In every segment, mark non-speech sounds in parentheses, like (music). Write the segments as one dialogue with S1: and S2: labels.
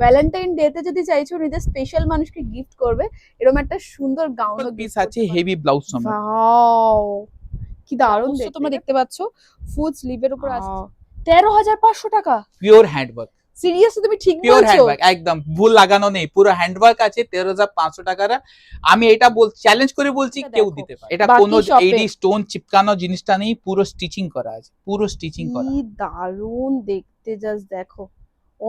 S1: Valentine ডেতে যদি চাইছো নিজের স্পেশাল মানুষকে গিফট করবে এরকম একটা সুন্দর গাউন
S2: পিস আছে হেভি ব্লাউজ সমেত
S1: ওয়াও কি দারুণ দেখতে।
S3: তোমরা
S1: দেখতে পাচ্ছ ফুল স্লিভের উপর আছে তেরো হাজার পাঁচশো টাকা।
S2: পিওর হ্যান্ডওয়ার্ক
S1: সিরিয়াসলি তুমি ঠিক
S2: পিওর হ্যান্ডওয়ার্ক একদম। ভুল লাগানো নেই পুরো হ্যান্ডওয়ার্ক আছে তেরো হাজার পাঁচশো টাকার। আমি এটা বল চ্যালেঞ্জ করে বলছি কেউ দিতে পারে। এটা কোনো এইডি স্টোন চিপকানো জিনিসটা নেই পুরো স্টিচিং করা আছে পুরো স্টিচিং করা।
S1: কি দারুণ দেখতে জাস্ট দেখো।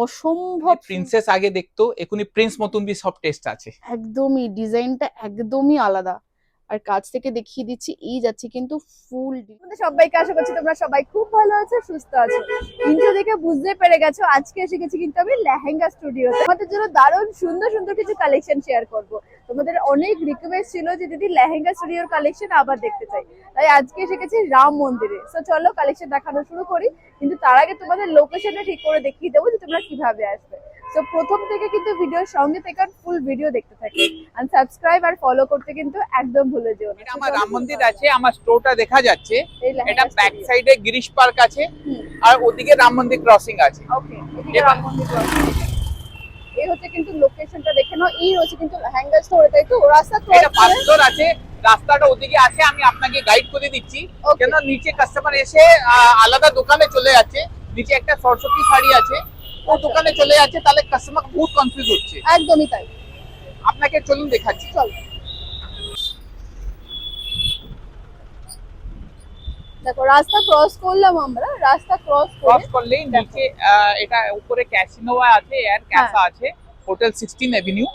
S1: অসম্ভব
S2: প্রিন্সেস আগে দেখতো এখনই প্রিন্স মতন বি সব টেস্ট আছে।
S1: একদমই ডিজাইনটা একদমই আলাদা। আর কাছ থেকে দেখিয়ে দিচ্ছি, এই যাচ্ছে কিন্তু ফুল সবাইকে আশা করছি তোমরা সবাই খুব ভালো আছো, সুস্থ আছো। কিন্তু দেখে বুঝতে পেরে গেছো, আজকে এসে গেছি কিন্তু আমি লেহেঙ্গা স্টুডিও তোমাদের জন্য দারুণ সুন্দর সুন্দর কিছু কালেকশন শেয়ার করব। তোমাদের অনেক রিকোয়েস্ট ছিল যে দিদি লেহেঙ্গা স্টুডিওর কালেকশন আবার দেখতে চাই। তাই আজকে এসে গেছি রাম মন্দিরে। তো চলো কালেকশন দেখানো শুরু করি। কিন্তু তার আগে তোমাদের লোকেশনটা ঠিক করে দেখিয়ে দেবো যে তোমরা কীভাবে আসবে। তো প্রথম থেকে কিন্তু ভিডিওর সঙ্গে থেকে ফুল ভিডিও দেখতে থাকি। আর সাবস্ক্রাইব আর ফলো করতে কিন্তু একদম ভুলে যেও না।
S2: এটা আমার রাম মন্দির আছে আমার স্টোরটা দেখা যাচ্ছে। এটা ব্যাক। সাইডে গিরিশ পার্ক আছে আর ওদিকে রাম মন্দির ক্রসিং আছে।
S1: ওকে এদিকে রাম মন্দির রয়েছে। এই হচ্ছে কিন্তু লোকেশনটা দেখে নাও। এই হচ্ছে কিন্তু লেহেঙ্গা স্টোর তাই তো? রাস্তা
S2: এটা
S1: ক্রস করে
S2: আছে রাস্তাটা ওদিকে আছে আমি আপনাকে গাইড করে দিচ্ছি. কেন নিচে কাস্টমার এসে আলাদা দোকানে চলে যাচ্ছে। নিচে একটা সরস্বতী শাড়ি আছে। ও দোকানে চলে যাচ্ছে তাহলে কাস্টমার বহুত কনফিউজ হচ্ছে।
S1: একদমই তাই।
S2: আপনাকে চলুন দেখাচ্ছি।
S1: চল। দেখো রাস্তা ক্রস করলাম আমরা রাস্তা ক্রস
S2: ক্রস
S1: করে
S2: করলেই। নিচে এটা উপরে ক্যাসিনোয়া আছে এয়ার ক্যাসা
S1: হ্যাঁ।
S2: আছে হোটেল সিক্সটিন এভিনিউ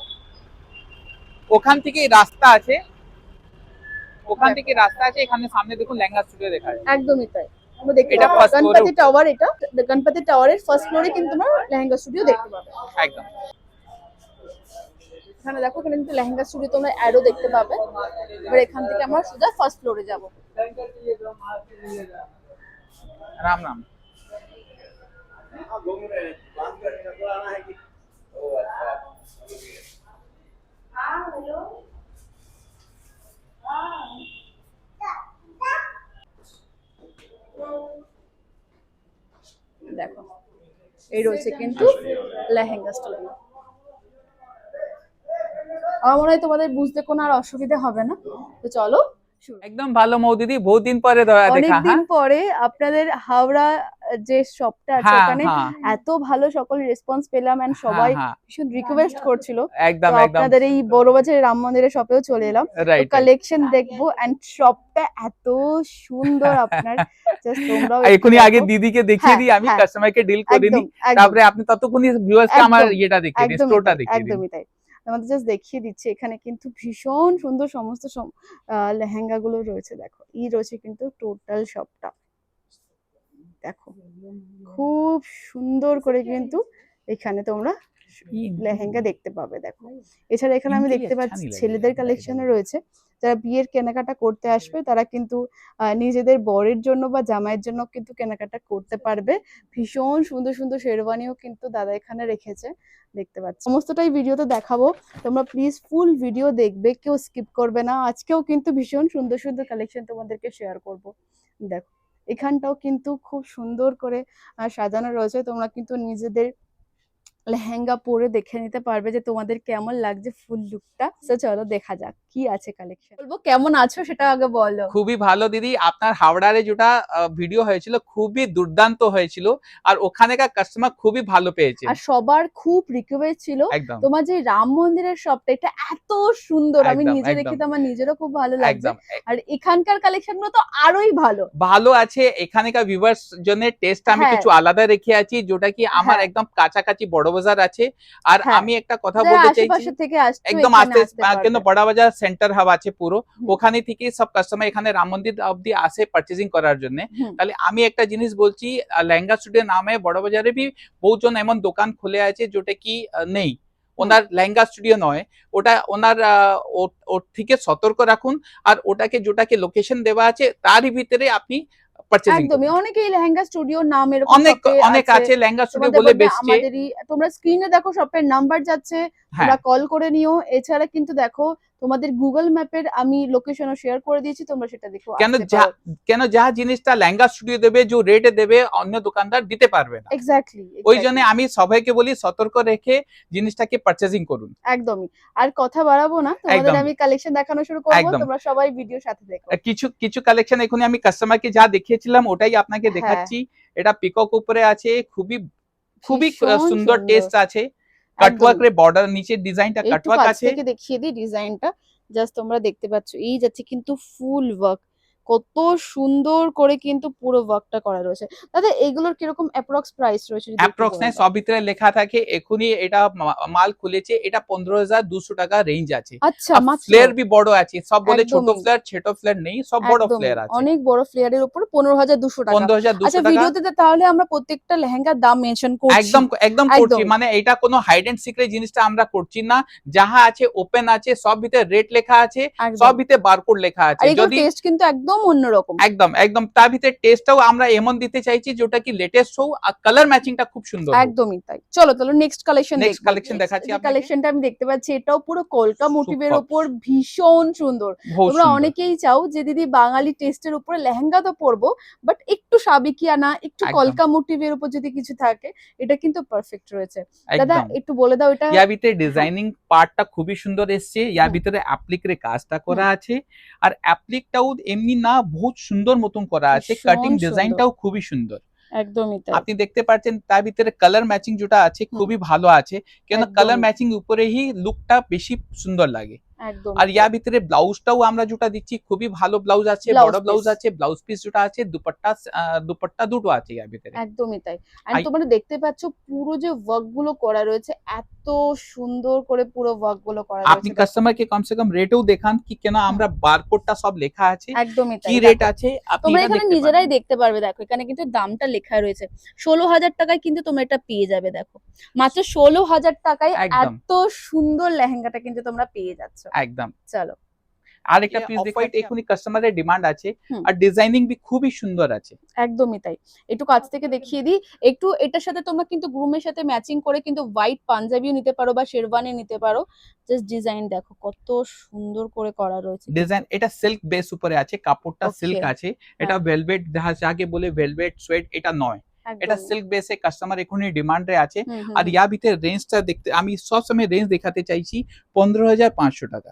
S2: ওখান থেকে রাস্তা আছে। ওখান থেকে রাস্তা আছে এখানে সামনে দেখুন লেহেঙ্গা স্টুডিও দেখা যায়
S1: একদমই তাই। আমরা দেখতে
S2: এটা
S1: পাবো।
S2: first floor এ
S1: গণপতি টাওয়ার এটা। গণপতি টাওয়ারের ফার্স্ট ফ্লোরে কিন্তু তোমরা লেহেঙ্গা স্টুডিও দেখতে পাবে।
S2: একদম।
S1: এখানে দেখো এখানে কিন্তু লেহেঙ্গা স্টুডিও তোমরা অ্যাডও দেখতে পাবে। এবার এখান থেকে আমরা সোজা ফার্স্ট ফ্লোরে যাব।
S2: রাম রাম।
S1: দেখো এই রয়েছে কিন্তু লেহেঙ্গা স্টোরি আমার মনে হয় তোমাদের বুঝতে কোনো আর অসুবিধা হবে না। তো চলো
S2: একদম ভালো মৌদিদি দিদি বহুদিন পরে ধরা দেখা।
S1: অনেকদিন পরে আপনাদের হাওড়া যে শপটা আছে
S2: হ্যাঁ
S1: ওখানে
S2: হ্যাঁ।
S1: এত ভালো সকল রেসপন্স পেলাম এন্ড সবাই
S2: হ্যাঁ,
S1: ভীষণ রিকোয়েস্ট করছিল।
S2: একদম একদম।
S1: আপনাদের এই বড় বাজারের রাম মন্দিরের শপেও চলে এলাম। কালেকশন দেখব এন্ড শপটা এত সুন্দর আপনার। (laughs) জাস্ট তোমরাও
S2: এখনই আগে দিদিকে দেখিয়ে দিই আমি। কাস্টমারকে ডিল করে নিই। তারপরে আপনি ততক্ষণই ভিউয়ার্সকে আমার ইয়েটা দেখিয়ে দিন
S1: একদমই
S2: স্টোরটা
S1: তাই,
S2: দেখিয়ে দিন।
S1: একদমই তাই। আমাদের জাস্ট দেখিয়ে দিচ্ছে এখানে কিন্তু ভীষণ সুন্দর সমস্ত লেহেঙ্গা গুলো রয়েছে দেখো। এই রয়েছে কিন্তু টোটাল শপটা দেখো। খুব সুন্দর করে কিন্তু এখানে তোমরা লেহেঙ্গা দেখতে পাবে দেখো। এছাড়া এখানে আমি দেখতে পাচ্ছি ছেলেদের
S2: কালেকশনও
S1: রয়েছে। যারা বিয়ের কেনাকাটা করতে আসবে তারা কিন্তু নিজেদের বরের জন্য বা জামাইয়ের জন্য কিন্তু কেনাকাটা করতে পারবে। ভীষণ সুন্দর সুন্দর শেরওয়ানিও কিন্তু দাদা এখানে রেখেছে দেখতে পাচ্ছি। সমস্তটাই ভিডিওতে দেখাবো। তোমরা প্লিজ ফুল ভিডিও দেখবে কেউ স্কিপ করবে না। আজকেও কিন্তু ভীষণ সুন্দর সুন্দর কালেকশন তোমাদেরকে শেয়ার করব। দেখো। এখানটাও কিন্তু খুব সুন্দর করে সাজানো রয়েছে। তোমরা কিন্তু নিজেদের লেহেঙ্গা পরে দেখে নিতে পারবে যে তোমাদের কেমন লাগছে ফুল লুকটা তো চলো দেখা যাক। কি আছে কালেকশন বলব কেমন আছো সেটা আগে বলো।
S2: খুবই ভালো দিদি। আপনার হাওড়ারে যেটা ভিডিও হয়েছিল খুবই দুর্দান্ত হয়েছিল আর ওখানেকার কাস্টমার খুবই ভালো পেয়েছে।
S1: আর সবার খুব রিকোয়েস্ট ছিল তোমার যে রাম মন্দিরের শপটা এটা এত সুন্দর আমি নিজে। দেখে তো আমার নিজেরও খুব ভালো লাগছে। আর এখানকার কালেকশনগুলো তো আরোই ভালো।
S2: ভালো আছে এখানকার ভিউয়ার্স জন্য টেস্ট আমি
S1: হ্যাঁ।
S2: কিছু আলাদা রেখে আছি যেটা কি আমার
S1: হ্যাঁ।
S2: একদম কাছাকাছি বড় বাজার আছে। আর
S1: হ্যাঁ।
S2: আমি একটা কথা বলতে চাইছি
S1: থেকে
S2: একদম আসতে কেন বড় বাজার সেন্টার হাব আছে পুরো ওখানে থেকে সব কাস্টমার এখানে রাম মন্দির অব্দি আসে পারচেজিং করার জন্য। তাহলে আমি একটা জিনিস বলছি লেহেঙ্গা স্টুডিও নামে বড় বাজারে বি বহুজন এমন দোকান খুলে আছে যেটা কি নেই। ওনার লেহেঙ্গা স্টুডিও নয়। ওটা ওনার ওর থেকে সতর্ক রাখুন আর ওটাকে যেটাকে লোকেশন দেওয়া আছে তারই ভিতরে আপনি
S1: একদমই। অনেকেই লেহেঙ্গা স্টুডিও নাম এরকম
S2: অনেক অনেক আছে। লেহেঙ্গা স্টুডিও বলে
S1: আমাদেরই তোমরা স্ক্রিনে দেখো শপের নাম্বার যাচ্ছে। তোমরা কল করে নিও। এছাড়া কিন্তু দেখো তোমাদের গুগল ম্যাপের আমি লোকেশনও শেয়ার করে দিয়েছি তোমরা সেটা দেখো
S2: কেন যা কেন যা জিনিসটা লেহেঙ্গা স্টুডিও দেবে যে রেটে দেবে অন্য দোকানদার দিতে পারবে না।
S1: এক্স্যাক্টলি
S2: ওই জন্য আমি সবাইকে বলি সতর্ক রেখে জিনিসটাকে পারচেজিং করুন।
S1: একদমই। আর কথা বাড়াবো না তোমাদের আমি কালেকশন দেখানো শুরু করব। তোমরা সবাই ভিডিও সাথে দেখো
S2: কিছু কিছু কালেকশন এখন আমি কাস্টমারকে যা দেখিয়েছিলাম ওটাই আপনাকে
S1: হ্যাঁ।
S2: দেখাচ্ছি। এটা পিকক উপরে আছে খুবই খুবই সুন্দর। টেস্ট আছে। কাটওয়ার্ক
S1: একদমই।
S2: রে বর্ডার নিচের ডিজাইনটা কাটওয়ার্ক আছে।
S1: দেখিয়ে দিই ডিজাইনটা জাস্ট তোমরা দেখতে পাচ্ছ এই যাচ্ছে কিন্তু ফুল ওয়ার্ক কত সুন্দর করে কিন্তু পুরো ওয়ার্কটা করা রয়েছে। দাদা এগুলোর কীরকম অ্যাপ্রক্স প্রাইস রয়েছে
S2: অ্যাপ্রক্স নাই সব ভিতরে লেখা থাকে এখনই এটা মাল খুলেছে এটা পনেরো হাজার দুশো টাকা রেঞ্জ আছে।
S1: আচ্ছা
S2: ফ্লেয়ার বি বড় আছে সব বলে ছোট ফ্লেয়ার ছোট ফ্লেয়ার নেই সব বড় ফ্লেয়ার আছে।
S1: অনেক বড় ফ্লেয়ারের উপর পনেরো হাজার দুশো টাকা।
S2: পনেরো হাজার দুশো
S1: আচ্ছা
S2: টাকা।
S1: ভিডিওতে তাহলে আমরা প্রত্যেকটা লেহেঙ্গার দাম মেনশন করছি।
S2: একদম একদম করছি মানে এটা কোনো হাইড এন্ড সিক্রেট জিনিসটা আমরা করছি না। যাহা আছে ওপেন আছে সব ভিতরে রেট লেখা আছে। সব ভিতরে বারকোড লেখা আছে। যদি
S1: টেস্ট কিন্তু একদম অন্যরকম।
S2: একদম একদম। তার ভিতরে টেস্টটাও আমরা এমন দিতে চাইছি যেটা কি লেটেস্ট হোক আর কালার ম্যাচিংটা খুব সুন্দর
S1: একদমই তাই। চলো তাহলে নেক্সট কালেকশন
S2: Next কালেকশন দেখাচ্ছি।
S1: কালেকশনটা আমি দেখতে পাচ্ছি এটাও পুরো কলকা মোটিভের. উপর ভীষণ সুন্দর। তোমরা অনেকেই চাও যে দিদি বাঙালি টেস্টের উপরে লেহেঙ্গা তো পরবো বাট একটু সাবিকিয়ানা একটু কলকা মোটিভের উপর যদি কিছু থাকে এটা কিন্তু পারফেক্ট রয়েছে। দাদা একটু বলে দাও এটা।
S2: ইয়ার ভিতরে ডিজাইনিং পার্টটা খুবই সুন্দর এসছে। ইয়ার
S1: হুম।
S2: ভিতরে অ্যাপ্লিকের কাজটা করা আছে। আর অ্যাপ্লিকটাও এমনি না বহুত সুন্দর মতন করা আছে। কাটিং। ডিজাইনটাও খুবই সুন্দর।
S1: একদমই তাই।
S2: আপনি দেখতে পাচ্ছেন তার ভিতরে কালার ম্যাচিং যেটা আছে খুবই ভালো আছে। কেন কালার ম্যাচিং উপরে হি লুকটা বেশি সুন্দর লাগে। আর ইয়ার ভিতরে ব্লাউজটাও আমরা যেটা দিচ্ছি খুবই ভালো ব্লাউজ আছে বড় ব্লাউজ আছে ব্লাউজ পিস যেটা আছে দুপাট্টা দুপাট্টা দুটো আছে ইয়ার ভিতরে।
S1: একদমই তাই। আর তোমরা দেখতে পাচ্ছ পুরো যে ওয়ার্কগুলো করা রয়েছে এত সুন্দর করে পুরো ওয়ার্কগুলো করা
S2: আপনি
S1: রয়েছে
S2: কাস্টমারকে কমসে কম রেটেও দেখান কি কেন আমরা বারকোডটা সব লেখা আছে
S1: একদমই তাই।
S2: কি রেট আছে আপনি
S1: তোমরা এখানে নিজেরাই দেখতে পারবে দেখো এখানে কিন্তু দামটা লেখা রয়েছে। ষোলো হাজার টাকায় কিন্তু তোমরা এটা পেয়ে যাবে দেখো। মাত্র ষোলো হাজার টাকায়। এত সুন্দর লেহেঙ্গাটা কিন্তু তোমরা পেয়ে যাচ্ছ।
S2: একদম।
S1: চলো।
S2: আর একটা
S1: ये
S2: পিস এখনই কাস্টমারের ডিমান্ড আছে আর ডিজাইনিং বি খুবই সুন্দর আছে।
S1: একদমই তাই। একটু কাছ থেকে দেখিয়ে দিই। একটু এটার সাথে তোমরা কিন্তু গ্রুমের সাথে ম্যাচিং করে কিন্তু হোয়াইট পাঞ্জাবিও নিতে পারো বা শেরওয়ানি নিতে পারো। জাস্ট ডিজাইন দেখো কত সুন্দর করে করা রয়েছে।
S2: ডিজাইন এটা সিল্ক বেস উপরে আছে কাপড়টা সিল্ক আছে। এটা ভেলভেট যাকে বলে ভেলভেট সোয়েট এটা নয়। এটা। সিল্ক বেসে কাস্টমার এখনই ডিমান্ডে আছে। আর। ইয়ার ভিতরে রেঞ্জটা দেখতে আমি সব সময় রেঞ্জ দেখাতে চাইছি পনেরো হাজার পাঁচশো টাকা।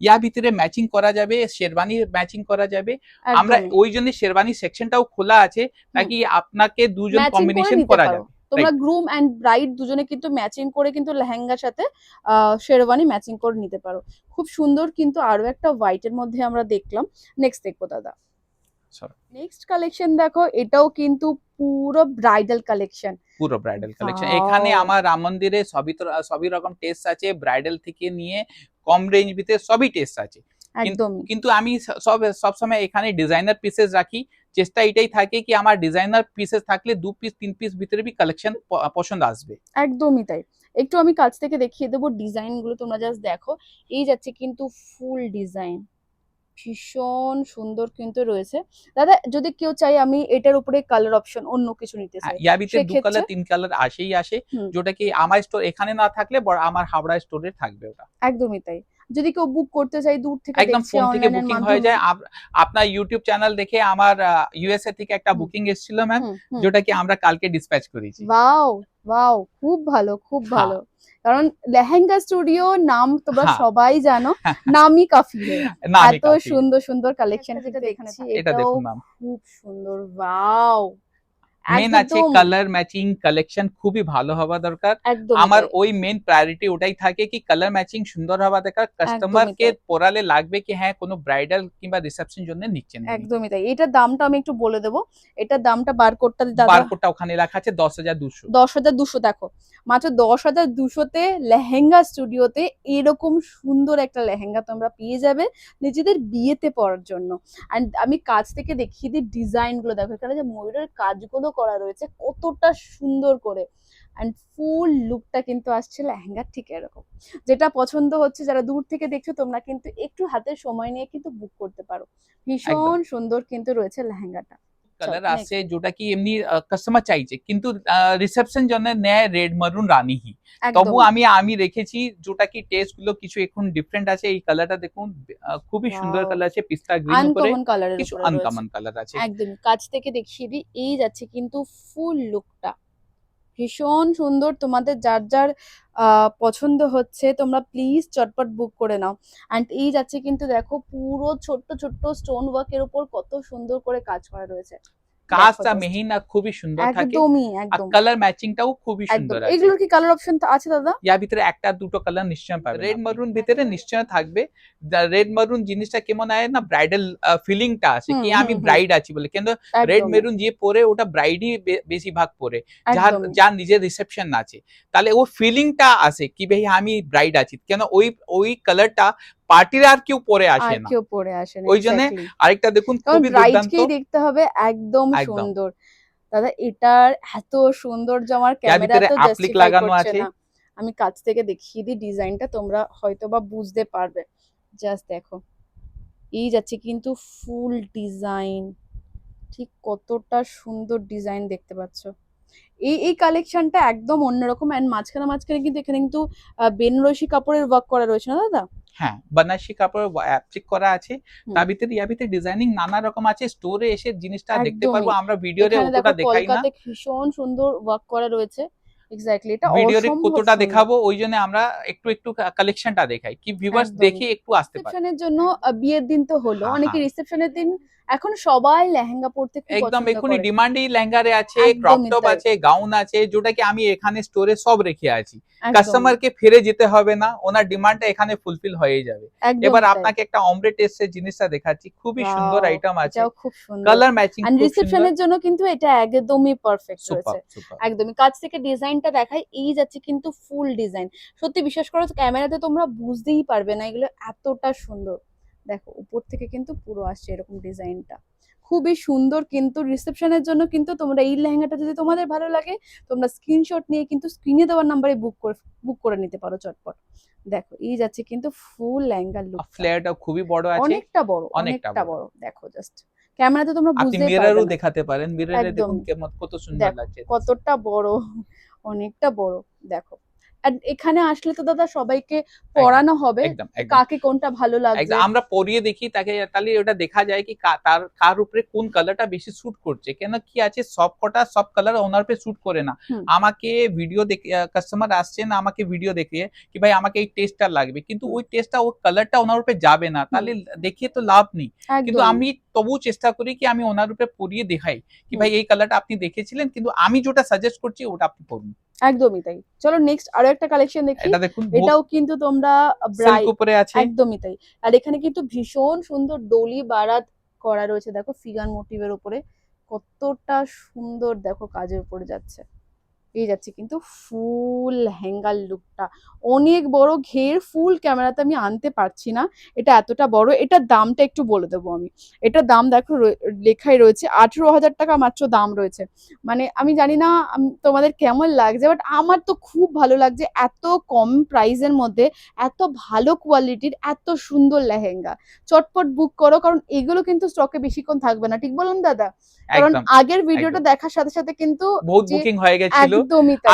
S2: ইয়ার ভিতরে ম্যাচিং করা যাবে শেরবানি ম্যাচিং করা যাবে। আমরা ওই জন্য শেরবানি সেকশনটাও খোলা আছে নাকি আপনাকে দুজন কম্বিনেশন করা যাবে।
S1: তোমরা গ্রুম এন্ড ব্রাইড দুজনে কিন্তু ম্যাচিং করে কিন্তু লেহেঙ্গার সাথে আহ, শেরওয়ানি ম্যাচিং করে নিতে পারো। খুব সুন্দর কিন্তু আরও একটা হোয়াইটের মধ্যে আমরা দেখলাম। নেক্সট দেখব দাদা। নেক্সট কালেকশন দেখো এটাও কিন্তু পুরো ব্রাইডাল কালেকশন
S2: পুরো ব্রাইডাল কালেকশন এখানে আমার রাম মন্দিরে সবই তো সবই রকম টেস্ট আছে। ব্রাইডাল থেকে নিয়ে কম রেঞ্জ ভিতরে সবই টেস্ট আছে। কিন্তু আমি সব সব সময় এখানে ডিজাইনার পিসেস রাখি। চেষ্টা এটাই থাকে কি আমার ডিজাইনার পিসেস থাকলে দু পিস তিন পিস ভিতরে বি কালেকশন পছন্দ আসবে।
S1: একদমই তাই। একটু আমি কাছ থেকে দেখিয়ে দেবো ডিজাইনগুলো তোমরা জাস্ট দেখো। এই যাচ্ছে কিন্তু ফুল ডিজাইন ভীষণ সুন্দর কিন্তু রয়েছে। দাদা যদি কেউ চাই আমি এটার উপরে কালার অপশন অন্য কিছু নিতে চাই
S2: ইয়ার ভিতরে দু কালার তিন কালার আসেই আসে যেটা কি আমার স্টোর এখানে না থাকলে বড় আমার হাওড়া স্টোরে থাকবে ওটা।
S1: একদমই তাই। যদি কেউ বুক করতে চাই দূর থেকে
S2: একদম ফোন থেকে বুকিং হয়ে যায়। আপনার ইউটিউব চ্যানেল দেখে আমার ইউএসএ থেকে একটা বুকিং এসেছিল ম্যাম। যেটা কি আমরা কালকে ডিসপ্যাচ করেছি।
S1: ওয়াও ওয়াও খুব ভালো খুব। ভালো। কারণ লেহেঙ্গা স্টুডিও নাম তোমরা। সবাই জানো নামই কাফি এত সুন্দর সুন্দর কালেকশন যেটা দেখছি। এটাও খুব সুন্দর। ওয়াও
S2: মেন আছে কালার ম্যাচিং কালেকশন খুবই ভালো হওয়া দরকার। আমার ওই মেন প্রায়োরিটি ওটাই থাকে কি কালার ম্যাচিং সুন্দর হওয়া দরকার। কাস্টমার কে পরালে লাগবে কি হ্যাঁ কোনো ব্রাইডাল কিংবা রিসেপশন জন্য নিচ্ছে না
S1: একদমই তাই। এটার দামটা আমি একটু বলে দেবো। এটার দামটা বারকোডটা দাদা
S2: বারকোডটা ওখানে লেখা আছে দশ হাজার দুশো।
S1: দশ হাজার দুশো দেখো। মাত্র দশ হাজার দুশোতে লেহেঙ্গা স্টুডিওতে এরকম সুন্দর একটা লেহেঙ্গা তোমরা পেয়ে যাবে নিজেদের বিয়েতে পরার জন্য। অ্যান্ড আমি কাজ থেকে দেখিয়ে দিই ডিজাইনগুলো। দেখো এখানে যে ময়ূরের কাজগুলো করা রয়েছে কতটা সুন্দর করে। অ্যান্ড ফুল লুকটা কিন্তু আসছে লেহেঙ্গার ঠিক এরকম। যেটা পছন্দ হচ্ছে যারা দূর থেকে দেখছ তোমরা কিন্তু একটু হাতে সময় নিয়ে কিন্তু বুক করতে পারো। ভীষণ সুন্দর কিন্তু রয়েছে লেহেঙ্গাটা।
S2: Colour
S1: next.
S2: আছে যেটা কি এমনি কাস্টমার চাইছে কিন্তু রিসেপশন জন্য নেয় রেড মারুন রানী হি তবু
S1: একদম
S2: আমি আমি রেখেছি যেটা কি টেস্টগুলো কিছু এখন ডিফারেন্ট আছে এই কালারটা দেখুন আহ, খুবই সুন্দর
S1: Wow.
S2: কালার আছে পিস্তা গ্রিন উপরে
S1: আনকমন কালারের
S2: কিছু
S1: উপরে রয়েছে
S2: আনকমন কালার আছে
S1: একদমই কাছ থেকে দেখিয়ে দিই এই যাচ্ছে কিন্তু ফুল লুকটা ভীষণ সুন্দর তোমাদের যার যার পছন্দ হচ্ছে, তোমরা প্লিজ চটপট বুক করে নাও। অ্যান্ড এই যাচ্ছে কিন্তু দেখো পুরো ছোট্ট ছোট্ট স্টোন ওয়ার্কের উপর কত সুন্দর করে কাজ করা রয়েছে।
S2: কাজটা. মেহিনা খুবই সুন্দর থাকে।
S1: একদমই
S2: আর
S1: একদম
S2: কালার ম্যাচিংটাও খুবই সুন্দর আছে।
S1: এগুলোর কি কালার অপশন আছে দাদা?
S2: ইয়ার ভিতরে একটা দুটো কালার নিশ্চয় পাবে। রেড মারুন ভিতরে নিশ্চয় থাকবে। রেড মারুন জিনিসটা কেমন হয় না ব্রাইডাল ফিলিংটা আছে। কি আমি। ব্রাইড আছি বলে। কিন্তু রেড মেরুন যে পরে ওটা ব্রাইডই বেশিরভাগ পরে। যার যার নিজের রিসেপশন আছে। তাহলে ও ফিলিংটা আসে কি ভাই আমি ব্রাইড আছি। কেন ওই ওই কালারটা পার্টির আর কেউ পরে আসে না।
S1: কেউ পরে আসে না
S2: ওই জন্যে। আরেকটা দেখুন খুবই দুর্দান্ত।
S1: দেখতে হবে একদম। সুন্দর। দাদা এটার এত সৌন্দর্য আমার ক্যামেরা
S2: ভিতরে
S1: তো
S2: applique
S1: জাস্টিফাই
S2: লাগানো আছে।
S1: আমি কাছ থেকে দেখিয়ে দিই ডিজাইনটা তোমরা হয়তো বা বুঝতে পারবে। জাস্ট দেখো। এই যাচ্ছে কিন্তু ফুল ডিজাইন। ঠিক কতটা সুন্দর ডিজাইন দেখতে পাচ্ছ। এই এই কালেকশনটা একদম অন্যরকম। অ্যান্ড মাঝখানে মাঝখানে কিন্তু এখানে কিন্তু বেনারসি কাপড়ের ওয়ার্ক করা রয়েছে না দাদা?
S2: হ্যাঁ বানারসি কাপড় অ্যাপ্লিক করা আছে। তার ভিতরে ইয়ার ভিতরে ডিজাইনিং নানা রকম আছে। স্টোরে এসে জিনিসটা দেখতে পারব। আমরা ভিডিওতে
S1: ওটা
S2: দেখাই না।
S1: ভীষণ সুন্দর ওয়ার্ক করা রয়েছে। এক্স্যাক্টলি এটা
S2: ভিডিওতে কতটা দেখাবো ওই জন্য আমরা একটু একটু কালেকশনটা দেখাই। কি ভিউয়ার্স দেখে একটু আসতে পারে।
S1: রিসেপশনের জন্য বিয়ের দিন তো হলো।
S2: হ্যাঁ,
S1: অনেকে
S2: হ্যাঁ।
S1: রিসেপশনের দিন এখন সবাই লেহেঙ্গা খুব
S2: একদম এখনই। ডিমান্ডই লেহেঙ্গারে আছে ক্রপ টপ আছে গাউন আছে যেটা কি আমি এখানে স্টোরে সব রেখে আছি।
S1: একদম,
S2: কাস্টমারকে ফিরে যেতে হবে না ওনার ডিমান্ডটা এখানে ফুলফিল হয়ে যাবে। এবার আপনাকে একটা অমলেট এসে জিনিসটা দেখাচ্ছি খুবই সুন্দর আইটেম আছে।
S1: খুব সুন্দর।
S2: কালার ম্যাচিং খুব
S1: রিসেপশনের জন্য কিন্তু এটা একদমই পারফেক্ট রয়েছে। একদমই। কাছ থেকে ডিজাইনটা দেখাই এই যাচ্ছে কিন্তু ফুল ডিজাইন সত্যি বিশ্বাস করো ক্যামেরাতে তোমরা বুঝতেই পারবে না এগুলো এতটা সুন্দর। দেখো উপর থেকে কিন্তু পুরো আসছে এরকম ডিজাইনটা। খুবই সুন্দর কিন্তু রিসেপশনের জন্য কিন্তু তোমরা এই লেহেঙ্গাটা যদি তোমাদের ভালো লাগে তোমরা স্ক্রিনশট নিয়ে কিন্তু স্ক্রিনে দেওয়ার নাম্বারে বুক করে বুক করে নিতে পারো চটপট। দেখো এই যাচ্ছে কিন্তু ফুল লেহেঙ্গার লুক
S2: ফ্লেয়ারটা খুবই বড় আছে।
S1: অনেকটা বড়
S2: অনেকটা বড়।
S1: দেখো জাস্ট ক্যামেরাতে তোমরা
S2: আপনি
S1: বুঝতেই
S2: মিররও দেখাতে পারেন মিররে দেখুন কেমন কত সুন্দর লাগছে।
S1: কতটা বড় অনেকটা বড় দেখো। এখানে আসলে তো দাদা সবাইকে পড়ানো হবে কাকে কোনটা ভালো
S2: একদম আমরা পরিয়ে দেখি তাকে তাহলে ওটা দেখা যায় কি তার কার উপরে কোন কালারটা বেশি শুট করছে কেন কি আছে সব কটা সব কালার ওনার পে শুট করে না। আমাকে ভিডিও দেখে কাস্টমার আসছে না আমাকে ভিডিও দেখিয়ে কি ভাই আমাকে এই টেস্টটা লাগবে। কিন্তু ওই টেস্টটা ওই কালারটা ওনার উপরে যাবে না তাহলে দেখিয়ে তো লাভ নেই। কিন্তু আমি তবু চেষ্টা করি কি আমি ওনার উপরে পরিয়ে দেখাই। কি ভাই এই কালারটা আপনি দেখেছিলেন? কিন্তু আমি যেটা সাজেস্ট করছি ওটা আপনি পড়ুন।
S1: একদমই তাই। চলো নেক্সট আরও একটা কালেকশন দেখি।
S2: এটা
S1: এটাও কিন্তু তোমরা
S2: ব্রাইট
S1: ব্রাইড
S2: উপরে আছে।
S1: একদমই তাই। আর এখানে কিন্তু ভীষণ সুন্দর ডলি বারাত করা রয়েছে। দেখো ফিগার মোটিভের উপরে। কতটা সুন্দর দেখো কাজের উপরে যাচ্ছে। এই যাচ্ছে। কিন্তু ফুল লেহেঙ্গার লুকটা অনেক বড় ঘের ফুল ক্যামেরাতে আমি আনতে পারছি না। এটা এতটা বড় এটার দামটা একটু বলে দেবো আমি। এটার দাম দেখো লেখাই রয়েছে আঠেরো হাজার টাকা মাত্র দাম রয়েছে। মানে আমি জানি না তোমাদের কেমন লাগছে বাট আমার তো খুব ভালো লাগছে এত কম প্রাইসের মধ্যে এত ভালো কোয়ালিটির এত সুন্দর লেহেঙ্গা। চটপট বুক করো কারণ এগুলো কিন্তু স্টকে বেশিক্ষণ থাকবে না ঠিক বলুন দাদা? কারণ আগের ভিডিওটা দেখার সাথে সাথে কিন্তু
S2: বহুত বুকিং হয়ে গেছিল।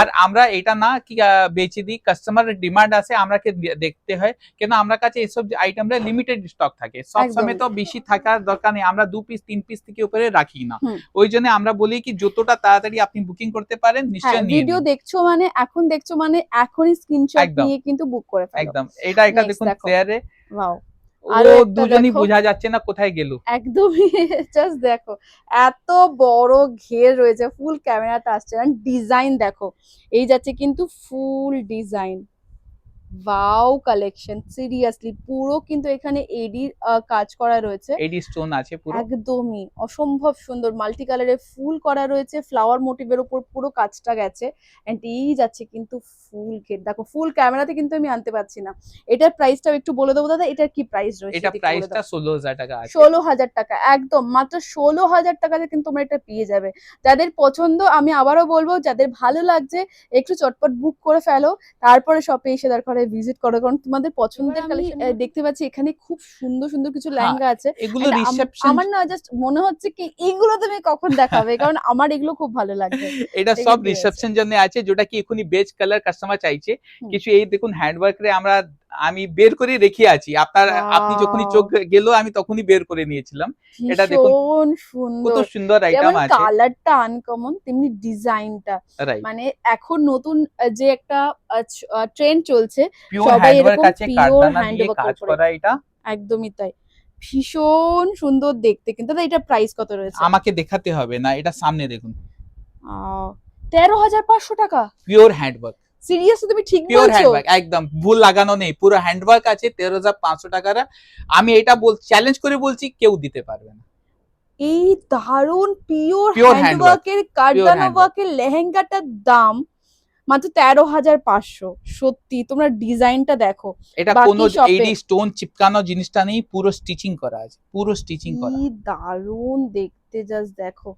S2: আর আমরা এটা না কি বেচে দিই কাস্টমার ডিমান্ড আছে আমরাকে দেখতে হয় কেন আমরা কাছে এসব আইটেমরা লিমিটেড স্টক থাকে। সব
S1: একদমই।
S2: সময় তো বেশি থাকার দরকার নেই আমরা দু পিস তিন পিস থেকে উপরে রাখি না। ওই জন্য আমরা বলি কি যতটা তাড়াতাড়ি আপনি বুকিং করতে পারেন
S1: হ্যাঁ
S2: নিশ্চয়
S1: ভিডিও দেখছ মানে এখন দেখছ মানে এখনই স্ক্রিনশট। নিয়ে কিন্তু বুক করে ফেলো।
S2: একদম। এটা এটা দেখুন
S1: দেখো।
S2: ফ্লেয়ারে
S1: ওয়াও
S2: ও দুজনই বোঝা যাচ্ছে না কোথায় গেল।
S1: একদমই (laughs) জাস্ট দেখো এত বড় ঘের রয়েছে ফুল ক্যামেরাটা আসছে ডিজাইন দেখো। এই যাচ্ছে কিন্তু ফুল ডিজাইন ওয়াও কালেকশন সিরিয়াসলি পুরো কিন্তু এখানে এডি কাজ করা রয়েছে।
S2: এডি স্টোন আছে পুরো।
S1: একদমই অসম্ভব সুন্দর মাল্টি কালারের ফুল করা রয়েছে ফ্লাওয়ার মোটিভের উপর পুরো কাজটা গেছে। এন্ড এই যাচ্ছে কিন্তু ফুল ঘের দেখো ফুল ক্যামেরাতে কিন্তু আমি আনতে পারছি না। এটার প্রাইসটাও একটু বলে দেবো দাদা এটার কি প্রাইস রয়েছে
S2: এটা। প্রাইসটা ষোলো হাজার টাকা আছে।
S1: ষোলো হাজার টাকা একদম মাত্র ষোলো হাজার টাকাতে কিন্তু তোমরা এটা পেয়ে যাবে। যাদের পছন্দ আমি আবারও বলব যাদের ভালো লাগছে একটু চটপট বুক করে ফেলো তারপরে শপে এসে দরকার করে ভিজিট করো কারণ তোমাদের পছন্দের কালেকশন দেখতে পাচ্ছি এখানে খুব সুন্দর সুন্দর কিছু
S2: হ্যাঁ,
S1: লেহেঙ্গা আছে।
S2: এগুলো রিসেপশন
S1: আমার না জাস্ট মনে হচ্ছে কি এগুলো তুমি কখন দেখাবে কারণ আমার এগুলো খুব ভালো লাগে (laughs)
S2: এটা সব রিসেপশন জন্য আছে যেটা কি এখনই বেজ কালার কাস্টমার চাইছে। কিছু এই দেখুন হ্যান্ডওয়ার্ক রে আমরা আমি বের করে রেখে আছি। আপনার আপনি যখনই চোখ গেল আমি তখনই বের করে নিয়েছিলাম। এটা দেখুন, কত
S1: সুন্দর
S2: সুন্দর আইটেম আছে।
S1: কালারটা আনকমন তেমনি ডিজাইনটা মানে এখন নতুন যে একটা ট্রেন্ড চলছে সবাই এরকম
S2: কাজ
S1: করা
S2: এটা।
S1: একদমই তাই। ভীষণ সুন্দর দেখতে। কিন্তু এটা প্রাইস কত রয়েছে?
S2: আমাকে দেখাতে হবে না এটা সামনে দেখুন।
S1: তেরো হাজার পাঁচশো টাকা।
S2: পিওর হ্যান্ডওয়ার্ক
S1: সিরিয়াসলি তুমি ঠিক
S2: পিওর হ্যান্ডওয়ার্ক একদম। ভুল লাগানো নেই। পুরো হ্যান্ডওয়ার্ক আছে তেরো হাজার পাঁচশো টাকার। আমি এটা বল চ্যালেঞ্জ করে বলছি কেউ দিতে পারবে না।
S1: এই দারুণ পিওর হ্যান্ডওয়ার্কের কারদানা ওয়ার্কের লেহেঙ্গাটার দাম মাত্র তেরো হাজার পাঁচশো। সত্যি তোমরা ডিজাইনটা দেখো।
S2: এটা কোনো এইডি স্টোন চিপকানো জিনিসটা নেই পুরো স্টিচিং করা আছে পুরো স্টিচিং করা।
S1: দারুণ দেখতে জাস্ট দেখো।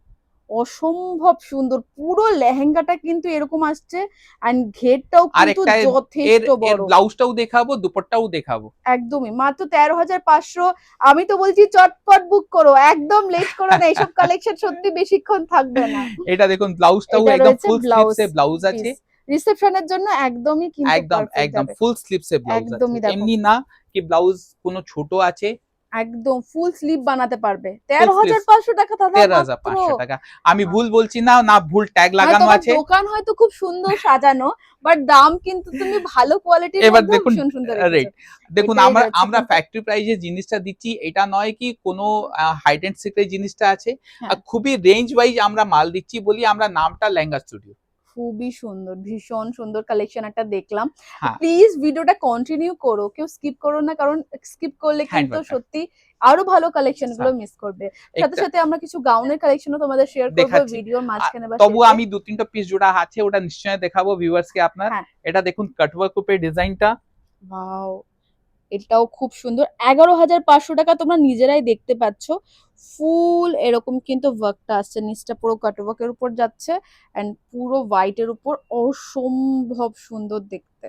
S1: অসম্ভব সুন্দর। পুরো লেহেঙ্গাটা কিন্তু এরকম আসছে এন্ড ঘেরটাও কিন্তু যথেষ্ট বড়।
S2: ব্লাউজটাও দেখাবো দুপট্টাও দেখাবো।
S1: একদমই। মাত্র তেরো হাজার পাঁচশো। আমি তো বলছি চটপট বুক করো। একদম লেট করো না এইসব কালেকশন সত্যি বেশিক্ষণ থাকবে না।
S2: এটা দেখুন ব্লাউজটাও একদম ফুল স্লিভসে ব্লাউজ আছে।
S1: রিসেপশনের জন্য একদমই কিন্তু
S2: একদম একদম ফুল স্লিভসে ব্লাউজ
S1: একদমই
S2: আছে এমনি না কি ব্লাউজ কোনো ছোট আছে
S1: একদম ফুল স্লিভ বানাতে পারবে তেরো হাজার। পাঁচশো টাকা
S2: তেরো হাজার। পাঁচশো টাকা আমি ভুল বলছি না না ভুল ট্যাগ লাগানো আছে
S1: দোকান হয়তো খুব সুন্দর সাজানো বাট দাম কিন্তু তুমি ভালো কোয়ালিটির
S2: এবার দেখুন।
S1: রেখেছো।
S2: দেখুন আমরা আমরা ফ্যাক্টরি প্রাইজে জিনিসটা দিচ্ছি এটা নয় কি কোনো হাইড এন্ড সিক্রেট জিনিসটা আছে
S1: হ্যাঁ।
S2: আর খুবই রেঞ্জ ওয়াইজ আমরা মাল দিচ্ছি বলি আমরা নামটা লেহেঙ্গা স্টুডিও
S1: খুবই সুন্দর ভীষণ সুন্দর কালেকশন একটা দেখলাম।
S2: হ্যাঁ।
S1: প্লিজ ভিডিওটা কন্টিনিউ করো কেউ স্কিপ করো না কারণ স্কিপ করলে কিন্তু সত্যি আরও ভালো কালেকশনগুলো মিস করবে। সাথে সাথে আমরা কিছু গাউনের কালেকশনও তোমাদের শেয়ার করব। ভিডিওর মাঝখানে বা
S2: তবু আমি দু তিনটা পিস জোড়া আছে ওটা নিশ্চয়ই দেখাবো ভিউয়ার্স কে আপনার।
S1: হ্যাঁ।
S2: এটা দেখুন কাটওয়ার্ক উপরে ডিজাইনটা
S1: ওয়াও এটাও খুব সুন্দর। এগারো হাজার পাঁচশো টাকা তোমরা নিজেরাই দেখতে পাচ্ছ। ফুল এরকম কিন্তু ওয়ার্কটা আসছে। নিচটা পুরো কাটওয়ার্কের উপর যাচ্ছে অ্যান্ড পুরো হোয়াইটের উপর অসম্ভব সুন্দর দেখতে।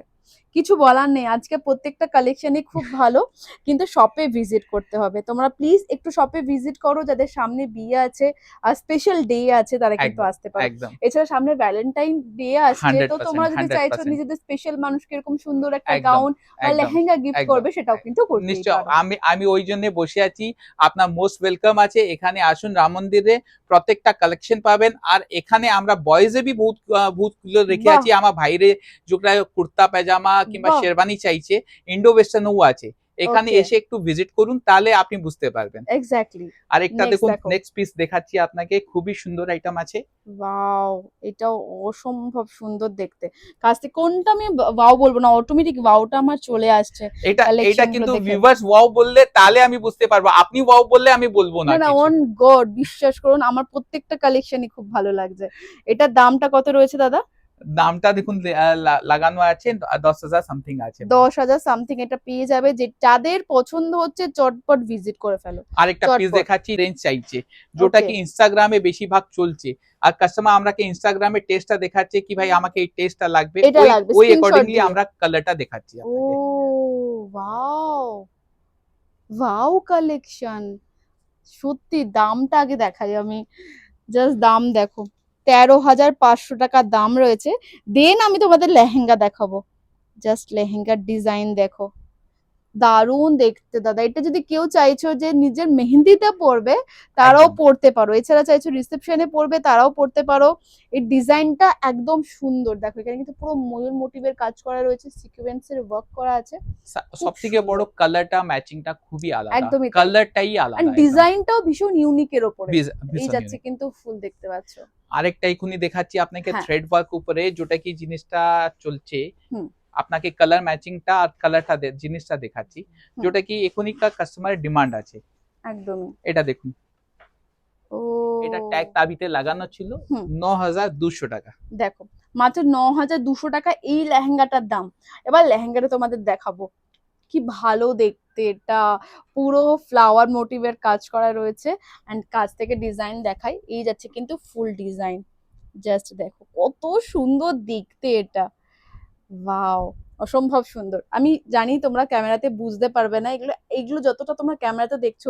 S1: কিছু বলার নেই। আজকে প্রত্যেকটা কালেকশনই খুব ভালো কিন্তু শপে ভিজিট করতে হবে। তোমরা প্লিজ একটু শপে ভিজিট করো যাদের সামনে বিয়ে আছে আর স্পেশাল ডে আছে তারা কিন্তু আসতে পারে। এছাড়া সামনে ভ্যালেন্টাইন ডে আসছে তো তোমরা যদি চাইছো নিজেদের স্পেশাল মানুষকে এরকম সুন্দর একটা গাউন বা লেহেঙ্গা গিফট করবে সেটাও কিন্তু করতেই
S2: নিশ্চয় আমি আমি ওই জন্য বসে আছি। আপনার মোস্ট ওয়েলকাম আছে এখানে আসুন রাম মন্দিরে প্রত্যেকটা কালেকশন পাবেন। আর এখানে আমরা বয়েজে বি বহুত বহুত রেখে আছি। আমার ভাইরে যেগুলা কুর্তা পায়জামা কিংবা শেরবানি চাইছে ইন্ডো ওয়েস্টার্নও আছে। এখানে এসে একটু ভিজিট করুন তাহলে আপনি বুঝতে পারবেন।
S1: এক্স্যাক্টলি
S2: আর একটা দেখুন নেক্সট পিস দেখাচ্ছি আপনাকে খুবই সুন্দর আইটেম আছে।
S1: ওয়াও এটাও অসম্ভব সুন্দর দেখতে। কাছ কোনটা আমি ওয়াও বলব না অটোমেটিক ওয়াওটা আমার চলে আসছে।
S2: এটা এটা কিন্তু। ভিউয়ার্স ওয়াও বললে তাহলে আমি বুঝতে পারব। আপনি ওয়াও বললে আমি বলব না
S1: না না অন গড বিশ্বাস করুন আমার প্রত্যেকটা কালেকশনই খুব ভালো লাগছে। এটার দামটা কত রয়েছে দাদা?
S2: দামটা দেখুন লাগানো আছে দশ হাজার সামথিং আছে।
S1: দশ হাজার সামথিং এটা পেয়ে যাবে যে যাদের পছন্দ হচ্ছে চটপট ভিজিট করে ফেলো।
S2: আরেকটা পিস দেখাচ্ছি রেঞ্জ চাইছে যেটা কি ইনস্টাগ্রামে বেশিরভাগ চলছে। আর কাস্টমার আমাকে ইনস্টাগ্রামে টেস্টটা দেখাচ্ছে কি ভাই আমাকে এই টেস্টটা লাগবে? ওই- অ্যাকর্ডিংলি আমরা কালারটা দেখাচ্ছি
S1: ও
S2: আপনাকে।
S1: ওয়াও ওয়াও কালেকশন সত্যি দামটা আগে দেখাই আমি। জাস্ট দাম দেখো। তেরো হাজার পাঁচশো টাকা দাম রয়েছে। দেন আমি তোমাদের লেহেঙ্গা দেখাবো। জাস্ট লেহেঙ্গার ডিজাইন দেখো। দারুণ দেখতে দাদা। এটা যদি কেউ চাইছো যে নিজের মেহেন্দিতে পরবে তারাও। পরতে পারো। এছাড়া চাইছো রিসেপশনে পরবে তারাও পরতে পারো। এই ডিজাইনটা একদম সুন্দর। দেখো এখানে কিন্তু পুরো ময়ূর মোটিভের কাজ করা রয়েছে সিকোয়েন্সের ওয়ার্ক করা আছে।
S2: সব থেকে বড় কালারটা ম্যাচিংটা খুবই আলাদা।
S1: একদমই
S2: কালারটাই আলাদা
S1: আর। ডিজাইনটাও ভীষণ ইউনিকের
S2: বিজ-
S1: এই যাচ্ছে কিন্তু ফুল দেখতে পাচ্ছ।
S2: আরেকটা এখনই দেখাচ্ছি আপনাকে
S1: হ্যাঁ।
S2: থ্রেড ওয়ার্ক উপরে যেটা কি জিনিসটা চলছে
S1: হুম।
S2: আপনাকে কালার ম্যাচিংটা আর কালারটা জিনিসটা দেখাচ্ছি। যেটা কি এখনইকার কাস্টমারের ডিমান্ড আছে।
S1: একদমই।
S2: এটা দেখুন।
S1: ও।
S2: এটা ট্যাগ তাবিতে লাগানো ছিল
S1: হুম।
S2: ন হাজার দুশো টাকা।
S1: দেখো মাত্র ন হাজার দুশো টাকা এই লেহেঙ্গাটার দাম। এবার লেহেঙ্গাটা তোমাদের দেখাবো। কি ভালো দেখতে। এটা পুরো ফ্লাওয়ার মোটিভের কাজ করা রয়েছে। অ্যান্ড কাজ থেকে ডিজাইন দেখাই। এই যাচ্ছে কিন্তু ফুল ডিজাইন জাস্ট দেখো কত সুন্দর দেখতে এটা। ওয়াও অসম্ভব সুন্দর। আমি জানি তোমরা ক্যামেরাতে বুঝতে পারবে না এগুলো এগুলো যতটা তোমরা ক্যামেরাতে দেখছ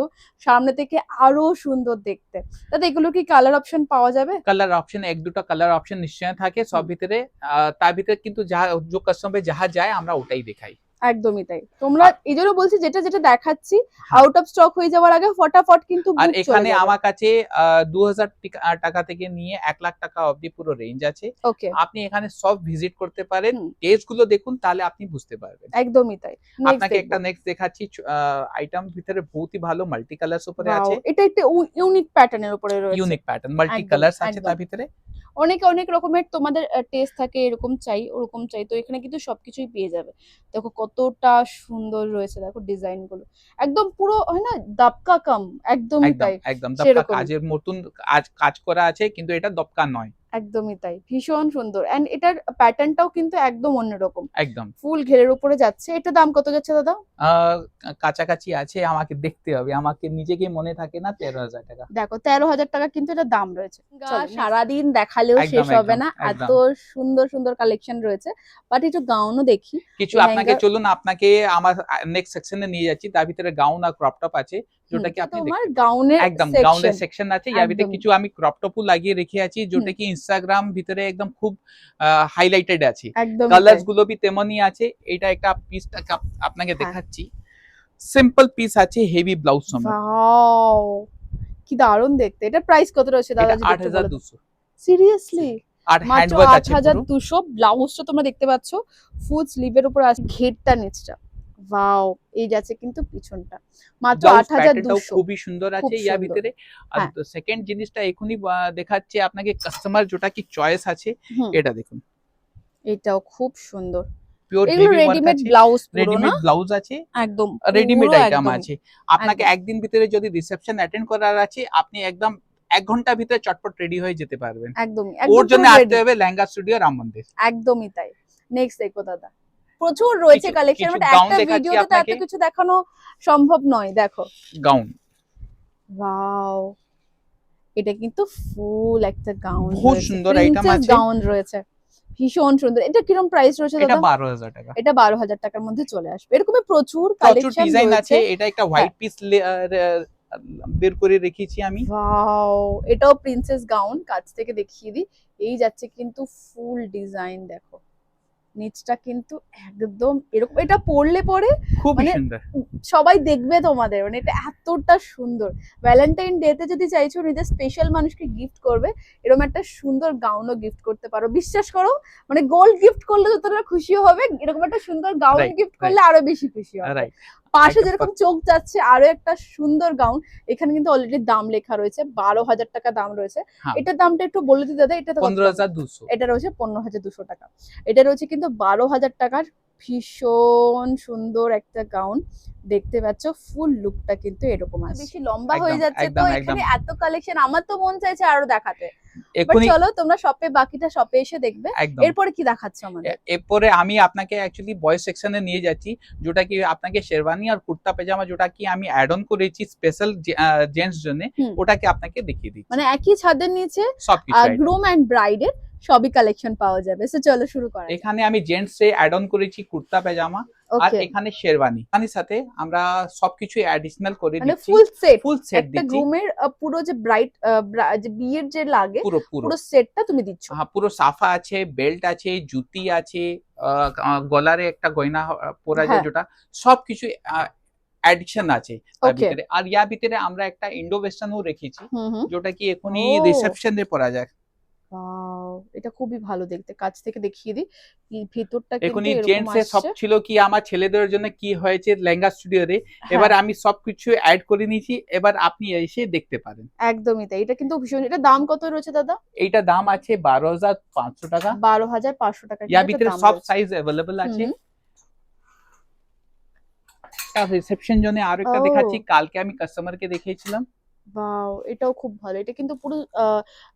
S1: সামনে থেকে আরও সুন্দর দেখতে। তাতে এগুলো কি কালার অপশন পাওয়া যাবে?
S2: কালার অপশন এক দুটো কালার অপশন নিশ্চয় থাকে সব ভিতরে আহ, তার ভিতরে কিন্তু যা যে কাস্টমে যাহা যায় আমরা ওটাই দেখাই।
S1: একদমই তাই। তোমরা এই জন্য বলছি যেটা যেটা দেখাচ্ছি। আউট অফ স্টক হয়ে যাওয়ার আগে ফটাফট কিন্তু
S2: আর এখানে আমার কাছে দু হাজার টাকা থেকে নিয়ে এক লাখ টাকা অবধি পুরো রেঞ্জ আছে।
S1: ওকে
S2: আপনি এখানে সব ভিজিট করতে পারেন। টেস্টগুলো দেখুন তাহলে আপনি বুঝতে পারবেন।
S1: একদমই তাই।
S2: আপনাকে একটা নেক্সট দেখাচ্ছি আইটেম ভিতরে বহুতই ভালো মাল্টি কালার্স উপরে আছে।
S1: এটা একটা ইউনিক প্যাটার্নের উপরে রয়েছে।
S2: ইউনিক প্যাটার্ন মাল্টি কালার্স আছে তার ভিতরে।
S1: অনেকে অনেক রকমের তোমাদের টেস্ট থাকে এরকম চাই ওরকম চাই তো এখানে কিন্তু সবকিছুই পেয়ে যাবে। দেখো কতটা সুন্দর রয়েছে দেখো ডিজাইনগুলো একদম পুরো হয় না দাপকা কাম একদমই
S2: একদম
S1: তাই
S2: একদম দাপকা। কাজের মতন কাজ কাজ করা আছে কিন্তু এটা দপকা নয়।
S1: একদমই তাই ভীষণ সুন্দর। এন্ড এটার প্যাটার্নটাও কিন্তু একদম অন্যরকম।
S2: একদম।
S1: ফুল ঘেরের উপরে যাচ্ছে। এটা দাম কত যাচ্ছে দাদা?
S2: আহ, কাছাকাছি আছে আমাকে দেখতে হবে। আমাকে নিজেকে মনে থাকে না তেরো হাজার টাকা।
S1: দেখো তেরো হাজার টাকা কিন্তু এটা দাম রয়েছে। সারাদিন দেখালেও শেষ হবে না। এত সুন্দর সুন্দর কালেকশন রয়েছে। বাট একটু গাউনও দেখি।
S2: কিছু আপনাকে চলুন আপনাকে আমার নেক্সট সেকশনে নিয়ে যাচ্ছি। তার ভিতরে গাউন আর ক্রপ টপ আছে। যেটা কি আপনি
S1: তোমার গাউনের
S2: একদম গাউনের সেকশন আছে। কিছু আমি ক্রপ টপও লাগিয়ে রেখে আছি যেটা কি ইনস্টাগ্রাম ভিতরে একদম খুব হাইলাইটেড আছে। কালার্সগুলো বি তেমনই আছে। এটা একটা আপনাকে
S1: হ্যাঁ।
S2: দেখাচ্ছি। সিম্পল পিস আছে হেভি ব্লাউজ সমেত।
S1: ওয়াও কি দারুণ দেখতে। এটা প্রাইস কত রয়েছে দাদা
S2: এটা আট হাজার দুশো।
S1: সিরিয়াসলি
S2: আর হ্যান্ডওয়ার্ক আছে
S1: হাজার
S2: পুরো।
S1: দুশো ব্লাউজটা তোমরা দেখতে পাচ্ছ। ফুল স্লিভের উপর আছে। ঘেরটা নিচটা ওয়াও এই যাচ্ছে কিন্তু পিছনটা। মাত্র
S2: ব্লাউজ
S1: আট হাজার
S2: প্যাটার্নটাও
S1: দুশো।
S2: খুবই সুন্দর আছে
S1: সুন্দর।
S2: ভিতরে আর। সেকেন্ড জিনিসটা দেখাচ্ছে আপনাকে কাস্টমার যেটা কি চয়েস আছে এটা দেখুন।
S1: এটাও খুব সুন্দর। এগুলো রেডিমেড ব্লাউজ
S2: রেডিমেড ব্লাউজ আছে
S1: একদম
S2: রেডিমেড আইটেম আছে। আপনাকে একদিন ভিতরে যদি রিসেপশন অ্যাটেন্ড করার আছে আপনি একদম এক ভিতরে চটপট রেডি হয়ে যেতে পারবেন।
S1: একদমই
S2: ওর
S1: একদম
S2: জন্য আসতে হবে লেহেঙ্গা স্টুডিও রাম মন্দির
S1: একদমই তাই। নেক্সট দেখো দাদা। প্রচুর রয়েছে কালেকশন বাট একটা ভিডিওতে তো এত কিছু দেখানো সম্ভব নয় দেখো।
S2: গাউন
S1: ওয়াও এটা কিন্তু ফুল একটা গাউন
S2: বহুত সুন্দর item আছে।
S1: গাউন রয়েছে। ভীষণ সুন্দর। এটা কীরকম প্রাইস রয়েছে
S2: এটা
S1: দাদা?
S2: বারো হাজার টাকা।
S1: এটা বারো হাজার টাকার মধ্যে চলে আসবে। এরকমই প্রচুর কালেকশন প্রচুর
S2: ডিজাইন আছে। এটা একটা হোয়াইট পিস বের করে রেখেছি আমি।
S1: ওয়াও এটাও প্রিন্সেস গাউন কাছ থেকে দেখিয়ে দিই। এই যাচ্ছে কিন্তু ফুল ডিজাইন দেখো। নিচটা কিন্তু একদম এরকম এটা পড়লে পরে
S2: খুব
S1: মানে
S2: সুন্দর।
S1: সবাই দেখবে তোমাদের মানে এটা এতটা সুন্দর। ভ্যালেন্টাইন ডে তে যদি চাইছো নিজের স্পেশাল মানুষকে গিফট করবে এরকম একটা সুন্দর গাউনও গিফট করতে পারো। বিশ্বাস করো মানে গোল্ড গিফট করলে যতটা খুশি হবে এরকম একটা সুন্দর গাউন গিফট করলে আরও বেশি খুশি হবে। পাশে যেরকম চোখ যাচ্ছে আরও একটা সুন্দর গাউন। এখানে কিন্তু অলরেডি দাম লেখা রয়েছে বারো হাজার টাকা দাম রয়েছে।
S2: হ্যাঁ।
S1: এটার দামটা একটু বলে দিই দাদা এটা তো
S2: পনেরো হাজার দুশো।
S1: এটা রয়েছে পনেরো হাজার দুশো টাকা। এটা রয়েছে কিন্তু বারো হাজার টাকার ভীষণ সুন্দর একটা গাউন। দেখতে পাচ্ছ ফুল লুকটা কিন্তু এরকম আছে। বেশি লম্বা হয়ে যাচ্ছে তো এখানে এত কালেকশন আমার তো মন চাইছে আরও দেখাতে।
S2: এখনই
S1: চলো তোমরা শপে বাকিটা শপে এসে দেখবে। এরপরে কি দেখাচ্ছ আমাদের?
S2: এরপরে আমি আপনাকে অ্যাকচুয়ালি বয়েজ সেকশনে নিয়ে যাচ্ছি যেটা কি আপনাকে শেরওয়ানি আর কুর্তা পাজামা যেটা কি আমি অ্যাড অন করেছি স্পেশাল জেন্টস জন্য ওটাকে আপনাকে দেখিয়ে দিচ্ছি।
S1: মানে একই ছাদের নিচে। গ্রুম এন্ড ব্রাইডের সবই কালেকশন পাওয়া যাবে। সো চলো শুরু করা
S2: এখানে আমি জেন্টস এ অ্যাড অন করেছি কুর্তা পাজামা আর এখানে শেরওয়ানি। এখানে সাথে আমরা সবকিছু অ্যাডিশনাল করে
S1: মানে
S2: দিচ্ছি।
S1: ফুল সেট
S2: ফুল সেট
S1: একটা
S2: দিচ্ছি।
S1: গ্রুমের পুরো যে ব্রাইট যে বিয়ের যে লাগে
S2: পুরো পুরো।
S1: সেটটা তুমি দিচ্ছ।
S2: হ্যাঁ পুরো সাফা আছে বেল্ট আছে জুতি আছে গলারে একটা গয়না পরা যায়
S1: হ্যাঁ।
S2: যেটা সবকিছু অ্যাডিশন আছে তার ভিতরে। আর ইয়ার ভিতরে আমরা একটা ইন্ডো ওয়েস্টার্নও রেখেছি যেটা কি এখনই। রিসেপশনে পরা যায়।
S1: এটা খুবই ভালো দেখতে। কাছ থেকে দেখিয়ে দিই। ভেতরটা কিন্তু
S2: এখনই
S1: এরকম
S2: জেন্টস এর সব ছিল কি আমার ছেলেদের জন্য কি হয়েছে লেহেঙ্গা স্টুডিওতে
S1: হ্যাঁ,
S2: এবার আমি সবকিছু অ্যাড করে নিয়েছি। এবার আপনি এসে দেখতে পারেন।
S1: একদমই তাই। এটা কিন্তু ভীষণ। এটা দাম কত রয়েছে দাদা?
S2: এইটা দাম আছে বারো হাজার পাঁচশো টাকা।
S1: বারো হাজার পাঁচশো টাকা।
S2: ইয়ার ভিতরে সব সাইজ অ্যাভেলেবল আছে। রিসেপশন জন্য আরও একটা দেখাচ্ছি। কালকে আমি কাস্টমারকে দেখিয়েছিলাম।
S1: বাও এটাও খুব ভালো। এটা কিন্তু পুরো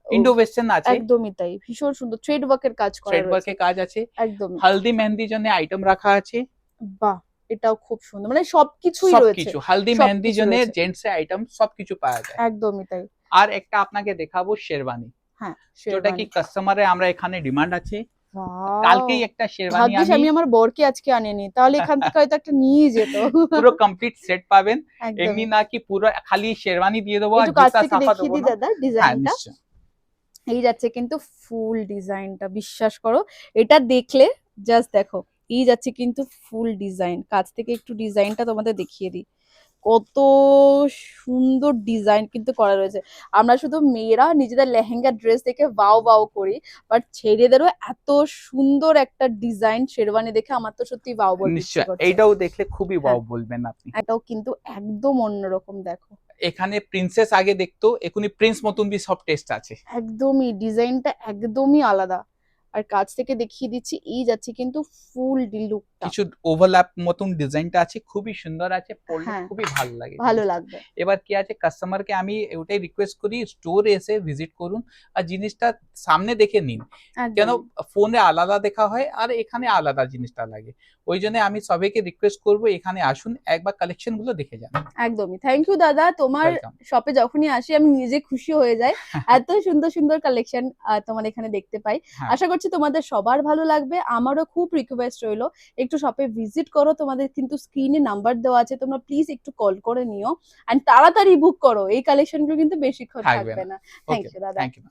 S2: ইন্ডো ওয়েস্টার্ন আছে।
S1: একদমই তাই। ভীষণ সুন্দর। থ্রেড ওয়ার্কের কাজ করা
S2: থ্রেড ওয়ার্কের কাজ আছে।
S1: একদমই।
S2: হালদি মেহেন্দির জন্য আইটেম রাখা আছে।
S1: বাহ এটাও খুব সুন্দর। মানে সবকিছুই রয়েছে।
S2: সবকিছু হালদি মেহেন্দির জন্য জেন্টস এর আইটেম সবকিছু পাওয়া যায়।
S1: একদমই তাই।
S2: আর একটা আপনাকে দেখাবো শেরবানি
S1: হ্যাঁ
S2: যেটা কি কাস্টমারে আমরা এখানে ডিমান্ড আছে! কালকেই একটা শেরওয়ানি
S1: আমি
S2: আমি
S1: আমার বরকে আজকে আনিনি। তাহলে এখান থেকে হয়তো একটা নিয়ে যেত।
S2: পুরো কমপ্লিট সেট পাবেন। এমনি না কি পুরো খালি শেরওয়ানি দিয়ে দেবো আর জুতা সাফা দেবো না?
S1: দাদা
S2: হ্যাঁ
S1: ডিজাইনটা এই যাচ্ছে কিন্তু ফুল ডিজাইনটা বিশ্বাস করো। এটা দেখলে জাস্ট দেখো এই যাচ্ছে কিন্তু ফুল ডিজাইন কাছ থেকে একটু ডিজাইনটা তোমাদের দেখিয়ে দিই। কত সুন্দর ডিজাইন কিন্তু করা রয়েছে। আমরা শুধু মেয়েরা নিজেদের লেহেঙ্গা ড্রেস দেখে বাও বাও করি বাট ছেলেদেরও এত সুন্দর একটা ডিজাইন শেরওয়ানি দেখে আমার তো সত্যি বাও
S2: নিশ্চয় এইটাও দেখলে খুবই
S1: হ্যাঁ।
S2: ওয়াও বলবেন আপনি।
S1: এটাও কিন্তু একদম অন্যরকম দেখো।
S2: এখানে প্রিন্সেস আগে দেখতো এখনই প্রিন্স মতন বি সব টেস্ট আছে।
S1: একদমই ডিজাইনটা একদমই আলাদা। আর কাছ থেকে দেখিয়ে দিচ্ছি এই যাচ্ছে কিন্তু ফুল লুকটা
S2: কিছু ওভারল্যাপ মতন ডিজাইনটা আছে খুবই সুন্দর আছে পরলে
S1: হ্যাঁ।
S2: খুবই ভালো লাগে।
S1: ভালো লাগবে।
S2: এবার কি আছে কাস্টমারকে আমি ওটাই রিকোয়েস্ট করি স্টোরে এসে ভিজিট করুন আর জিনিসটা সামনে দেখে নিন। কেন? ফোনে আলাদা দেখা হয় আর এখানে আলাদা জিনিসটা লাগে। ওই জন্য আমি সবাইকে রিকোয়েস্ট করব এখানে আসুন একবার কালেকশনগুলো দেখে যান।
S1: একদমই। থ্যাংক ইউ দাদা। তোমার শপে যখনই আসি আমি নিজে খুশি হয়ে যাই। (laughs) এত সুন্দর সুন্দর কালেকশন তোমার এখানে দেখতে পাই।
S2: হ্যাঁ।
S1: আশা করছি তোমাদের সবার ভালো লাগবে। আমারও খুব রিকোয়েস্ট রইল একটু শপে ভিজিট করো। তোমাদের কিন্তু স্ক্রিনে নাম্বার দেওয়া আছে তোমরা প্লিজ একটু কল করে নিও। অ্যান্ড তাড়াতাড়ি বুক করো এই কালেকশনগুলো কিন্তু বেশিক্ষণ
S2: থাকবে
S1: থাকবে না। থ্যাংক ইউ দাদা।
S2: Thank you